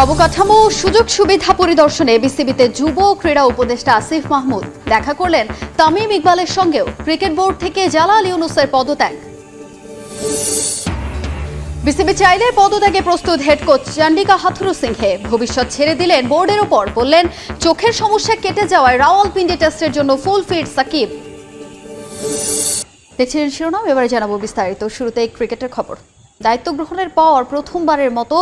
অবকাঠামো, সুযোগ সুবিধা পরিদর্শনে বিসিবিতে যুব ক্রীড়া উপদেষ্টা আসিফ মাহমুদ। দেখা করলেন তামিম ইকবালের সঙ্গেও ক্রিকেট বোর্ড থেকে জালাল ইউনুসের পদত্যাগ। বিসিবি চাইলে পদত্যাগে প্রস্তুত head coach Chandika Hathurusinghe ভবিষ্যৎ ছেড়ে দিলেন বোর্ডের ওপর, বললেন, চোখের সমস্যা কেটে যাওয়ায় রাওয়ালপিন্ডি টেস্টের জন্য ফুল ফিট সাকিব। দেখছিলেন শিরোনাম, এবারে জানাব বিস্তারিত। শুরুতেই ক্রিকেটের খবর। দায়িত্ব গ্রহণের পর প্রথমবারের মতো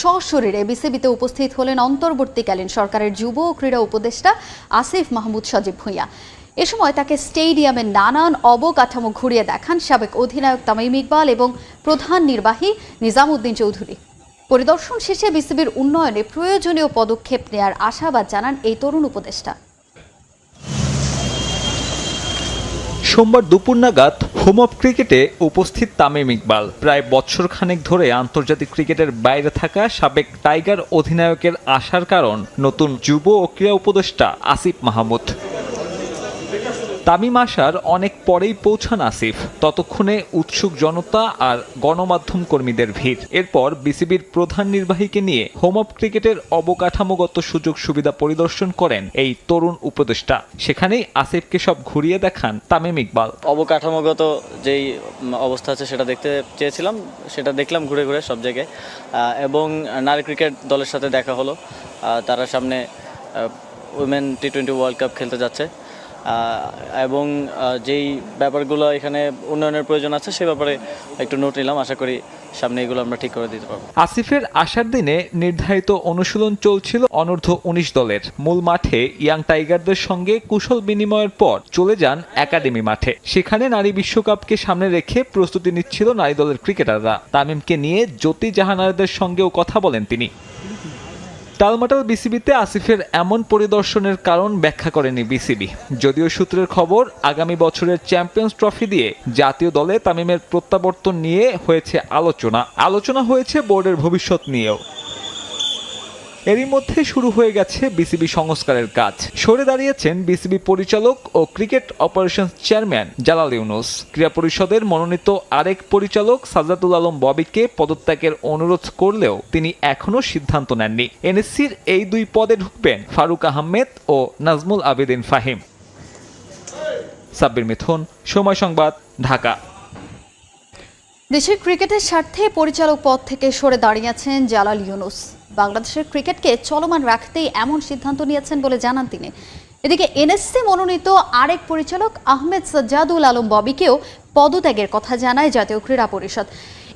সশরীরে বিসিবিতে উপস্থিত হলেন অন্তর্বর্তীকালীন সরকারের যুব ও ক্রীড়া উপদেষ্টা আসিফ মাহমুদ সজীব ভূঁইয়া। এ সময় তাকে স্টেডিয়ামের নানান অবকাঠামো ঘুরিয়ে দেখান সাবেক অধিনায়ক তামিম ইকবাল এবং প্রধান নির্বাহী নিজামুদ্দিন চৌধুরী। পরিদর্শন শেষে বিসিবির উন্নয়নে প্রয়োজনীয় পদক্ষেপ নেয়ার আশাবাদ জানান এই তরুণ উপদেষ্টা। সোমবার দুপুর নাগাদ হোম অফ ক্রিকেটে উপস্থিত তামিম ইকবাল। প্রায় বছর খানেক ধরে আন্তর্জাতিক ক্রিকেটের বাইরে থাকা সাবেক টাইগার অধিনায়কের আসার কারণ নতুন যুব ও ক্রীড়া উপদেষ্টা আসিফ মাহমুদ। তামিম আসার অনেক পরেই পৌঁছান আসিফ। ততক্ষণে উৎসুক জনতা আর গণমাধ্যম কর্মীদের ভিড়। এরপর বিসিবির প্রধান নির্বাহীকে নিয়ে হোম অফ ক্রিকেটের অবকাঠামোগত সুযোগ সুবিধা পরিদর্শন করেন এই তরুণ উপদেষ্টা। সেখানেই আসিফকে সব ঘুরিয়ে দেখান তামিম ইকবাল। অবকাঠামোগত যেই অবস্থা আছে সেটা দেখতে চেয়েছিলাম, সেটা দেখলাম ঘুরে ঘুরে সব জায়গায়। এবং নারী ক্রিকেট দলের সাথে দেখা হলো। তারা সামনে women T twenty world cup খেলতে যাচ্ছে। এবং যেই ব্যাপারগুলো এখানে উন্নয়নের প্রয়োজন আছে সে ব্যাপারে একটু নোট নিলাম। আশা করি সামনে এগুলো আমরা ঠিক করে দিতে পারব। আসিফের আসার দিনে নির্ধারিত অনুশীলন চলছিল অনূর্ধ্ব উনিশ দলের। মূল মাঠে ইয়াং টাইগারদের সঙ্গে কুশল বিনিময়ের পর চলে যান একাডেমি মাঠে। সেখানে নারী বিশ্বকাপকে সামনে রেখে প্রস্তুতি নিচ্ছিল নারী দলের ক্রিকেটাররা। তামিমকে নিয়ে জ্যোতি জাহানারদের সঙ্গেও কথা বলেন তিনি। টালমাটাল বিসিবিতে আসিফের এমন পরিদর্শনের কারণ ব্যাখ্যা করেনি বিসিবি। যদিও সূত্রের খবর, আগামী বছরের চ্যাম্পিয়ন্স ট্রফি দিয়ে জাতীয় দলে তামিমের প্রত্যাবর্তন নিয়ে হয়েছে আলোচনা। আলোচনা হয়েছে বোর্ডের ভবিষ্যৎ নিয়েও। এরই মধ্যে শুরু হয়ে গেছে বিসিবি সংস্কারের কাজ। সরে দাঁড়িয়েছেন বিসিবি পরিচালক ও cricket operation chairman Jalal Yunus. ক্রীড়া পরিষদের মনোনীত আরেক পরিচালক সাজাদুল আলম ববিকে পদত্যাগের অনুরোধ করলেও তিনি এখনও সিদ্ধান্ত নেননি। এনএসসির এই দুই পদে ঢুকবেন ফারুক আহমেদ ও নাজমুল আবেদিন ফাহিম। সাব্বির মিথুন, সময় সংবাদ, ঢাকা। দেশের ক্রিকেটের স্বার্থে পরিচালক পদ থেকে সরে দাঁড়িয়েছেন জালাল ইউনুস। বাংলাদেশের ক্রিকেটকে চলমান রাখতেই এমন সিদ্ধান্ত নিয়েছেন বলে জানান তিনি। এদিকে এনএসসি মনোনীত আরেক পরিচালক আহমেদ সাজ্জাদুল আলম ববিকেও পদত্যাগের কথা জানায় জাতীয় ক্রীড়া পরিষদ।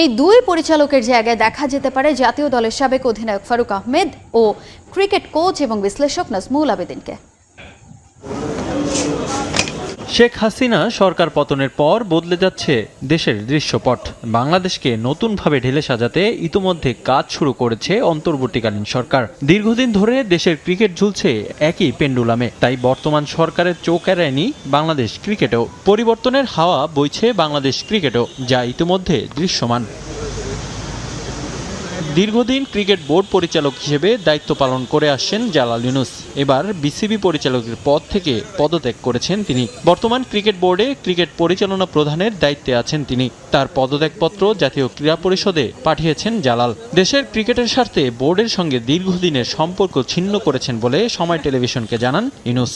এই দুই পরিচালকের জায়গায় দেখা যেতে পারে জাতীয় দলের সাবেক অধিনায়ক ফারুক আহমেদ ও ক্রিকেট কোচ এবং বিশ্লেষক নাজমুল আবেদিনকে। শেখ হাসিনা সরকার পতনের পর বদলে যাচ্ছে দেশের দৃশ্যপট। বাংলাদেশকে নতুনভাবে ঢেলে সাজাতে ইতোমধ্যে কাজ শুরু করেছে অন্তর্বর্তীকালীন সরকার। দীর্ঘদিন ধরে দেশের ক্রিকেট ঝুলছে একই পেন্ডুলামে। তাই বর্তমান সরকারের চোখ এড়ায়নি বাংলাদেশ ক্রিকেটেও। পরিবর্তনের হাওয়া বইছে বাংলাদেশ ক্রিকেটও, যা ইতিমধ্যে দৃশ্যমান। দীর্ঘদিন ক্রিকেট বোর্ড পরিচালক হিসেবে দায়িত্ব পালন করে আসছেন জালাল ইউনুস। এবার বিসিবি পরিচালকের পদ থেকে পদত্যাগ করেছেন তিনি। বর্তমান ক্রিকেট বোর্ডে ক্রিকেট পরিচালনা প্রধানের দায়িত্বে আছেন তিনি। তার পদত্যাগপত্র জাতীয় ক্রীড়া পরিষদে পাঠিয়েছেন জালাল। দেশের ক্রিকেটের স্বার্থে বোর্ডের সঙ্গে দীর্ঘদিনের সম্পর্ক ছিন্ন করেছেন বলে সময় টেলিভিশনকে জানান ইউনুস।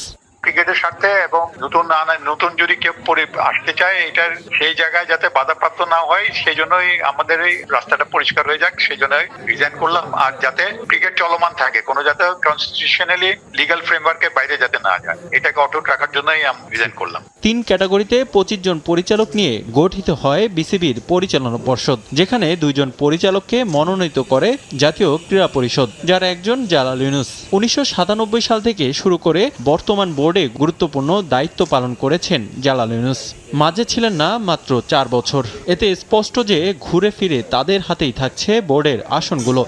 ক্রিকেটের স্বার্থে এবং নতুন নতুন যদি কেউ পরি- আসতে চায়, এটার সেই জায়গায় যাতে বাধাপ্রাপ্ত না হয়, সেই জন্যই আমাদের এই রাস্তাটা পরিষ্কার হয়ে যাক। সেই জন্য রিজাইন করলাম। আর যাতে ক্রিকেট চলমান থাকে, কোনো যাতে কনস্টিটিউশনালি লিগাল ফ্রেমওয়ার্কের বাইরে যাতে না যায়, এটাকে অটুট রাখার জন্যই আমি রিজাইন করলাম। তিন ক্যাটাগরিতে পঁচিশ জন পরিচালক নিয়ে গঠিত হয় বিসিবির পরিচালনা পর্ষদ, যেখানে দুইজন পরিচালককে মনোনীত করে জাতীয় ক্রীড়া পরিষদ, যার একজন জালাল ইউনুস। উনিশশো সাতানব্বই সাল থেকে শুরু করে বর্তমান বোর্ডে গুরুত্বপূর্ণ দায়িত্ব পালন করেছেন জালাল ইউনুস। মাঝে ছিলেন না মাত্র চার বছর। এতে স্পষ্ট যে ঘুরে ফিরে তাদের হাতেই থাকছে বোর্ডের আসনগুলো।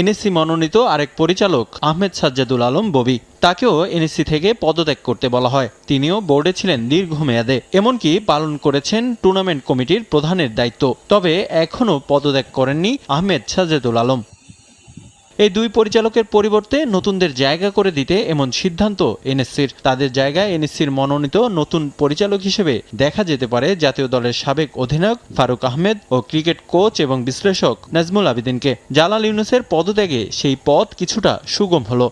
এনএসসি মনোনীত আরেক পরিচালক আহমেদ সাজ্জাদুল আলম ববি। তাকেও এনএসসি থেকে পদত্যাগ করতে বলা হয়। তিনিও বোর্ডে ছিলেন দীর্ঘমেয়াদে। এমনকি পালন করেছেন টুর্নামেন্ট কমিটির প্রধানের দায়িত্ব। তবে এখনও পদত্যাগ করেননি আহমেদ সাজ্জাদুল আলম। এই দুই পরিচালকের পরিবর্তে নতুনদের জায়গা করে দিতে এমন সিদ্ধান্ত এনএসসির। তাদের জায়গায় এনএসসির মনোনীত নতুন পরিচালক হিসেবে দেখা যেতে পারে জাতীয় দলের সাবেক অধিনায়ক ফারুক আহমেদ ও ক্রিকেট কোচ এবং বিশ্লেষক নাজমুল আবেদিনকে। জালাল ইউনুসের পদত্যাগে সেই পথ কিছুটা সুগম হল।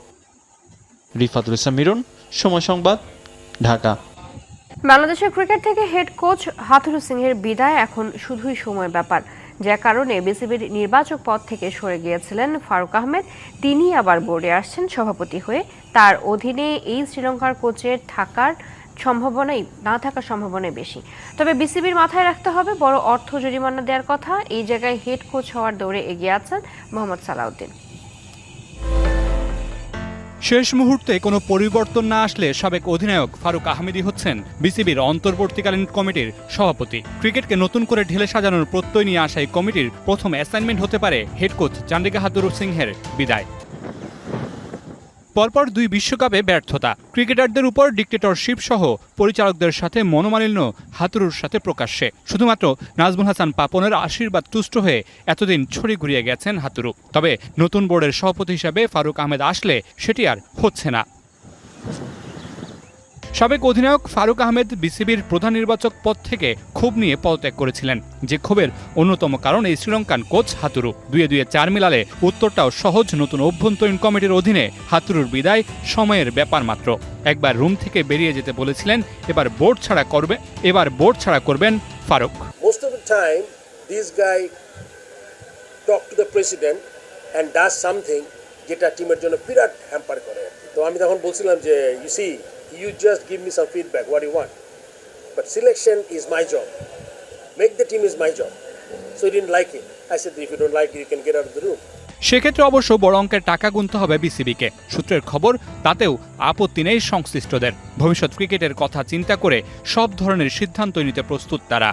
রিফাতুল ইসলাম মিরন, সময় সংবাদ, ঢাকা। বাংলাদেশের ক্রিকেট থেকে হেড কোচ হাথুরু সিংহের বিদায়, এখন শুধুই সময় ব্যাপার। যার কারণে বিসিবির নির্বাচক পদ থেকে সরে গিয়েছিলেন ফারুক আহমেদ। তিনি আবার বোর্ডে আসছেন সভাপতি হয়ে। তার অধীনে এই শ্রীলঙ্কার কোচের থাকার সম্ভাবনাই, না থাকার সম্ভাবনাই বেশি। তবে বিসিবির মাথায় রাখতে হবে, বড় অর্থ জরিমানা দেওয়ার কথা। এই জায়গায় হেড কোচ হওয়ার দৌড়ে এগিয়ে আছেন মোহাম্মদ সালাউদ্দিন। শেষ মুহূর্তে কোনো পরিবর্তন না আসলে সাবেক অধিনায়ক ফারুক আহমেদি হচ্ছেন বিসিবির অন্তর্বর্তীকালীন কমিটির সভাপতি। ক্রিকেটকে নতুন করে ঢেলে সাজানোর প্রত্যয় নিয়ে আসা এই কমিটির প্রথম অ্যাসাইনমেন্ট হতে পারে হেড কোচ চান্ডিকা হাতুরু সিংহের বিদায়। পরপর দুই বিশ্বকাপে ব্যর্থতা। ক্রিকেটারদের উপর ডিক্টেটরশিপ সহ পরিচালকদের সাথে মনোমালিন্য হাতুরুর সাথে প্রকাশ্যে। শুধুমাত্র নাজমুল হাসান পাপনের আশীর্বাদ তুষ্ট হয়ে এতদিন ছড়ি ঘুরিয়ে গেছেন হাতুরু। তবে নতুন বোর্ডের সভাপতি হিসাবে ফারুক আহমেদ আসলে সেটি আর হচ্ছে না। সাবেক অধিনায়ক ফারুক আহমেদ বিসিবির প্রধান নির্বাচক পদ থেকে ক্ষোভ নিয়ে পদত্যাগ করেছিলেন। যে ক্ষোভের অন্যতম কারণ এই শ্রীলঙ্কান কোচ হাতুরু। দুয়ে দুয়ে চার মিলালে উত্তরটাও সহজ নতুন অভ্যন্তরীণ কমিটির অধীনে হাতুরুর বিদায় সময়ের ব্যাপার মাত্র। একবার রুম থেকে বেরিয়ে যেতে বলেছিলেন, এবার বোর্ড ছাড়া করবে, এবার বোর্ড ছাড়া করবেন ফারুক। Most of যেটা টিমের জন্য বিরাট হ্যাম্পার করে। তো আমি তখন বলছিলাম যে you see you just give me some feedback what you want but selection is my job make the team is my job so you didn't like it I said if you don't like you can get out the room সেক্ষেত্রে অবশ্য বড় অঙ্কের টাকা গুনতে হবে বিসিবিকে। সূত্রের খবর, তাতেও আপত্তি নেই সংশ্লিষ্টদের। ভবিষ্যৎ ক্রিকেটের কথা চিন্তা করে সব ধরনের সিদ্ধান্ত নিতে প্রস্তুত তারা।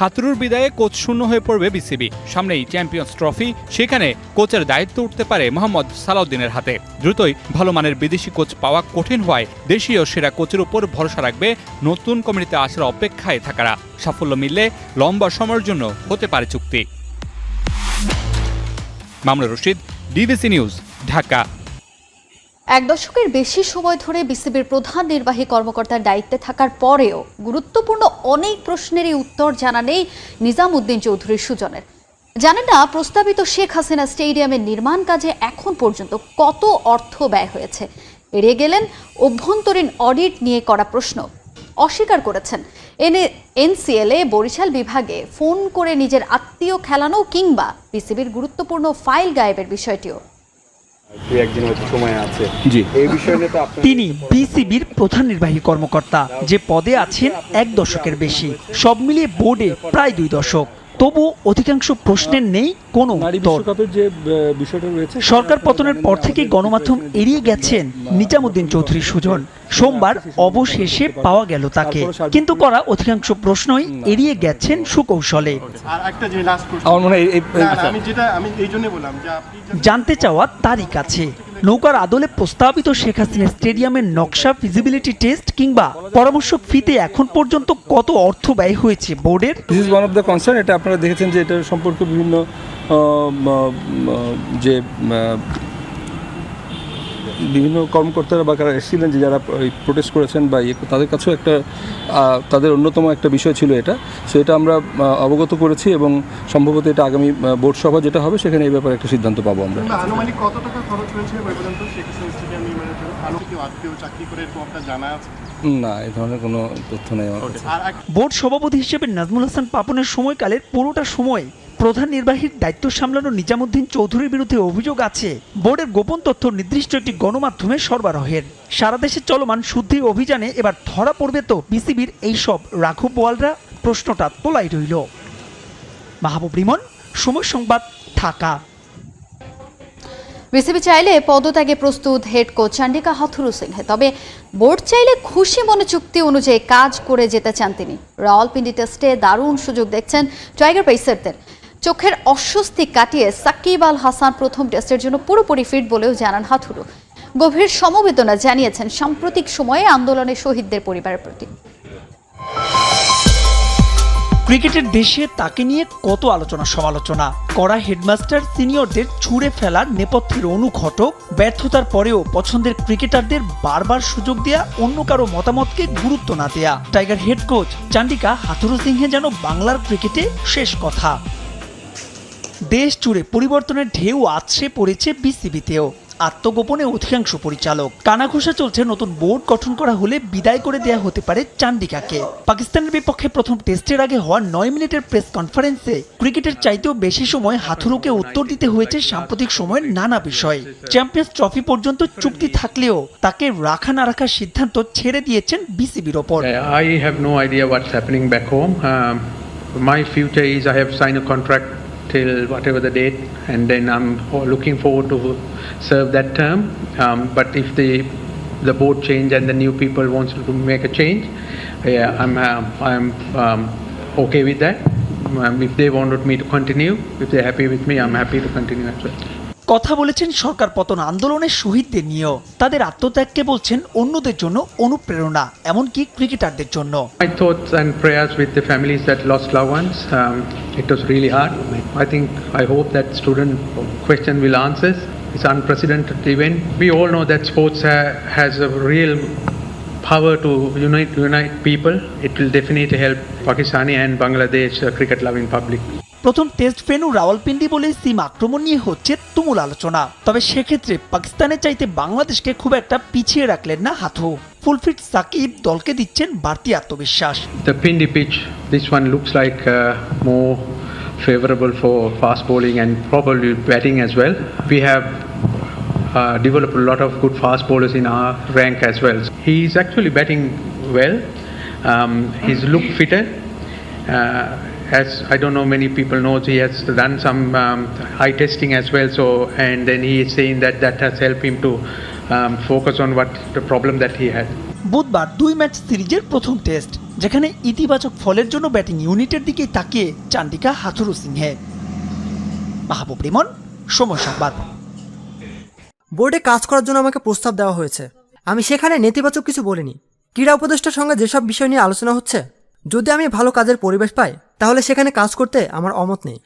হাতুরুর বিদায়ে কোচ শূন্য হয়ে পড়বে বিসিবি। সামনেই চ্যাম্পিয়ন্স ট্রফি, সেখানে কোচের দায়িত্ব উঠতে পারে মোহাম্মদ সালাউদ্দিনের হাতে। দ্রুতই ভালো মানের বিদেশি কোচ পাওয়া কঠিন হওয়ায় দেশীয় সেরা কোচের উপর ভরসা রাখবে নতুন কমিটিতে আসার অপেক্ষায় থাকারা। সাফল্য মিললে লম্বা সময়ের জন্য হতে পারে চুক্তি। মামলা রশিদ, ডিবিসি নিউজ, ঢাকা। এক দশকের বেশি সময় ধরে বিসিবির প্রধান নির্বাহী কর্মকর্তার দায়িত্বে থাকার পরেও গুরুত্বপূর্ণ অনেক প্রশ্নেরই উত্তর জানা নেই নিজামুদ্দিন চৌধুরীর সুজনের। জানেন না, প্রস্তাবিত শেখ হাসিনা স্টেডিয়ামের নির্মাণ কাজে এখন পর্যন্ত কত অর্থ ব্যয় হয়েছে? এড়িয়ে গেলেন অভ্যন্তরীণ অডিট নিয়ে করা প্রশ্ন। অস্বীকার করেছেন। এনে এনসিএলএ বরিশাল বিভাগে ফোন করে নিজের আত্মীয় খেলানো কিংবা বিসিবির গুরুত্বপূর্ণ ফাইল গায়েবের বিষয়টিও। তিনি বিসিবির প্রধান নির্বাহী কর্মকর্তা যে পদে আছেন এক দশকের বেশি। সব মিলিয়ে বোর্ডে প্রায় দুই দশক। তবু অধিকাংশ প্রশ্নের নেই কোনো উত্তর। বিশ্বকাপের যে আহ, বিষয়টা রয়েছে সরকার পতনের পর থেকেই গণমাধ্যম এড়িয়ে গেছেন নিজামুদ্দিন চৌধুরী সুজন। সোমবার অবশেষে পাওয়া গেল তাকে। কিন্তু করা অধিকাংশ প্রশ্নই এড়িয়ে গেছেন সুকৌশলে। আর একটা যে লাস্ট প্রশ্ন আমার এই- এই- না, না, আমি যেটা আমি এই জন্য বললাম যে আপনি just- জানতে চাওয়া তারই কাছে নৌকার আদলে প্রস্তাবিত শেখ হাসিনা স্টেডিয়ামের নকশা ফিজিবিলিটি টেস্ট কিংবা পরামর্শ ফিতে এখন পর্যন্ত কত অর্থ ব্যয় হয়েছে বোর্ডের? This is one of the concern এটা আপনারা দেখেছেন যে এটা সম্পর্কে বিভিন্ন যে বিভিন্ন কর্মকর্তারা বা কারা এসেছিলেন যে যারা প্রোটেস্ট করেছেন বা ইয়ে তাদের কাছেও একটা তাদের অন্যতম একটা বিষয় ছিল এটা। সো এটা আমরা অবগত করেছি এবং সম্ভবত এটা আগামী বোর্ড সভা যেটা হবে সেখানে এই ব্যাপারে একটা সিদ্ধান্ত পাবো আমরা। কিংবা আনুমানিক কত টাকা খরচ হয়েছে এ পর্যন্ত? চাকরি করে আপনার জানা আছে? না এই ধরনের কোনো তথ্য নেই আমার আর বোর্ড সভাপতি হিসেবে নাজমুল হাসান পাপনের সময়কালের পুরোটা সময় প্রধান নির্বাহীর দায়িত্ব সামলানো নিজামুদ্দিন চৌধুরীর বিরুদ্ধে অভিযোগ আছে। বোর্ডের গোপন তথ্য নির্দিষ্ট একটি গণমাধ্যমে সরবরাহের। সারা দেশে চলমান শুদ্ধি অভিযানে এবার ধরা পড়বে তো বিসিবির এইসব রাঘব বোয়ালরা? প্রশ্নটা তোলাই রইল। মাহবুব রিমন, সময় সংবাদ, ঢাকা। বিসিবি চাইলে পদত্যাগে প্রস্তুত head coach Chandika Hathurusinghe, তবে বোর্ড চাইলে খুশি মনে চুক্তি অনুযায়ী কাজ করে যেতে চান তিনি। রাওয়ালপিন্ডি টেস্টে দারুণ সুযোগ দেখছেন টাইগার পেসারদের। চোখের অস্বস্তি কাটিয়ে সাকিব আল হাসান প্রথম টেস্টের জন্য পুরোপুরি ফিট বলেও জানান হাথুরু গভীর সমবেদনা জানিয়েছেন সাম্প্রতিক সময়ে আন্দোলনে শহীদদের পরিবারের প্রতি। ক্রিকেটের দেশে তাকে নিয়ে কত আলোচনা সমালোচনা। করা হেডমাস্টার সিনিয়রদের ছুঁড়ে ফেলার নেপথ্যের অনুঘটক, ব্যর্থতার পরেও পছন্দের ক্রিকেটারদের বারবার সুযোগ দেয়া, অন্য কারও মতামতকে গুরুত্ব না দেয়া। Tiger head coach Chandika Hathurusingha যেন বাংলার ক্রিকেটে শেষ কথা। দেশ জুড়ে পরিবর্তনের ঢেউ আছড়ে পড়েছে বিসিবিতেও। আত্মগোপনে অধিকাংশ পরিচালক। কানাঘুষা চলছে নতুন বোর্ড গঠন করা হলে বিদায় করে দেয়া হতে পারে চান্ডিকাকে পাকিস্তানের বিপক্ষে প্রথম টেস্টের আগে হওয়া নয় মিনিটের প্রেস কনফারেন্সে ক্রিকেটের চাইতেও বেশি সময় হাথুরুকে উত্তর দিতে হয়েছে সাম্প্রতিক সময়ের নানা বিষয়। চ্যাম্পিয়ন্স ট্রফি পর্যন্ত চুক্তি থাকলেও তাকে রাখা না রাখার সিদ্ধান্ত ছেড়ে দিয়েছেন বিসিবির ওপর। Have signed a contract till whatever the date, and then I'm looking forward to serve that term. Um, but if the the board change and the new people wants to make a change, yeah, I'm um I'm um, okay with that. Um, if they wanted me to continue, if they're happy with me, I'm happy to continue as well. কথা বলেছেন সরকার পতন আন্দোলনের শহীদদের নিয়েও। তাদের আত্মত্যাগকে বলছেন অন্যদের জন্য অনুপ্রেরণা, এমনকি ক্রিকেটারদের জন্য। My thoughts and prayers with lost love ones it was I think I hope that student question will answers it's unprecedented event we sports has a real to unite unite people it will Pakistani and Bangladesh cricket loving public প্রথম test venue Rawalpindi বলে সিম আক্রমণ নিয়ে হচ্ছে তুমুল আলোচনা তবে সেক্ষেত্রে পাকিস্তানের চাইতে বাংলাদেশকে খুব একটা পিছিয়ে রাখলেন না হাথু ফুলফিট সাকিব দলকে দিচ্ছেন বাড়তি আত্মবিশ্বাস The Pindi pitch, this one looks like uh, favorable for fast bowling and probably batting as well. We have uh, developed a lot of good fast bowlers in our rank as well. He's actually batting well. Um, he's looked fitter. Uh, as I don't know, many people know he has done some um, eye testing as well. So, and then he is saying that that has helped him to um, focus on what the problem that he had. বুধবার দুই match সিরিজের প্রথম test যেখানে ইতিবাচক ফলের জন্য batting ইউনিটের দিকেই তাকিয়ে চান্ডিকা হাথুরু সিংহে মাহবুব রিমন সময় সংবাদ বোর্ডে কাজ করার জন্য আমাকে প্রস্তাব দেওয়া হয়েছে আমি সেখানে নেতিবাচক কিছু বলিনি ক্রীড়া উপদেষ্টার সঙ্গে যেসব বিষয় নিয়ে আলোচনা হচ্ছে যদি আমি ভালো কাজের পরিবেশ পাই তাহলে সেখানে কাজ করতে আমার অমত নেই।